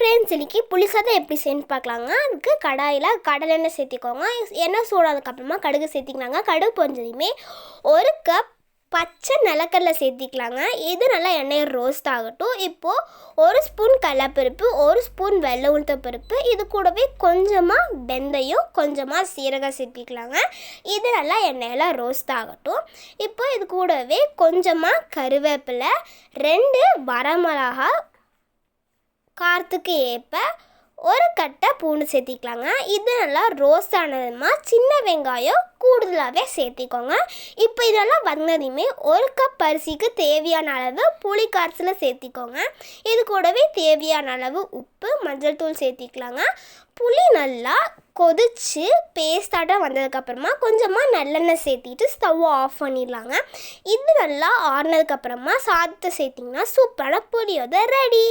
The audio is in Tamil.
ஃப்ரெண்ட்ஸ் இன்னைக்கு புளிசாதம் எப்படி செய்யணும்னு பார்க்கலாங்க. அதுக்கு கடாயில் கடலெண்ணெய் சேர்த்திக்கோங்க. எண்ணெய் சூடானதுக்கப்புறமா கடுகு சேர்த்திக்கலாங்க. கடுகு பொஞ்சதுமே ஒரு கப் பச்சை நிலக்கடலை சேர்த்திக்கலாங்க. இது நல்லா எண்ணெய் ரோஸ்ட் ஆகட்டும். இப்போது ஒரு ஸ்பூன் கடலப்பருப்பு ஒரு ஸ்பூன் வெள்ளை உளுத்த பருப்பு இது கூடவே கொஞ்சமாக வெந்தயம் கொஞ்சமாக சீரகம் சேர்த்திக்கலாங்க. இது நல்லா எண்ணெயில் ரோஸ்ட் ஆகட்டும். இப்போ இது கூடவே கொஞ்சமாக கருவேப்பிலை ரெண்டு வரமிளகா காரத்துக்கு ஏற்ப ஒரு கட்டை பூண்டு சேர்த்திக்கலாங்க. இது நல்லா ரோஸ்ட் ஆனதுமா சின்ன வெங்காயம் கூடுதலாகவே சேர்த்திக்கோங்க. இப்போ இதெல்லாம் வந்ததுமே ஒரு கப் அரிசிக்கு தேவையான அளவு புளி காரத்தில் சேர்த்திக்கோங்க. இது கூடவே தேவையான அளவு உப்பு மஞ்சள் தூள் சேர்த்திக்கலாங்க. புளி நல்லா கொதிச்சு பேஸ்டாட்டாக வந்ததுக்கப்புறமா கொஞ்சமாக நல்லெண்ணெய் சேர்த்திட்டு ஸ்டவ் ஆஃப் பண்ணிடலாங்க. இது நல்லா ஆறினதுக்கப்புறமா சாதத்தை சேர்த்திங்கன்னா சூப்பரான புளியோத ரெடி.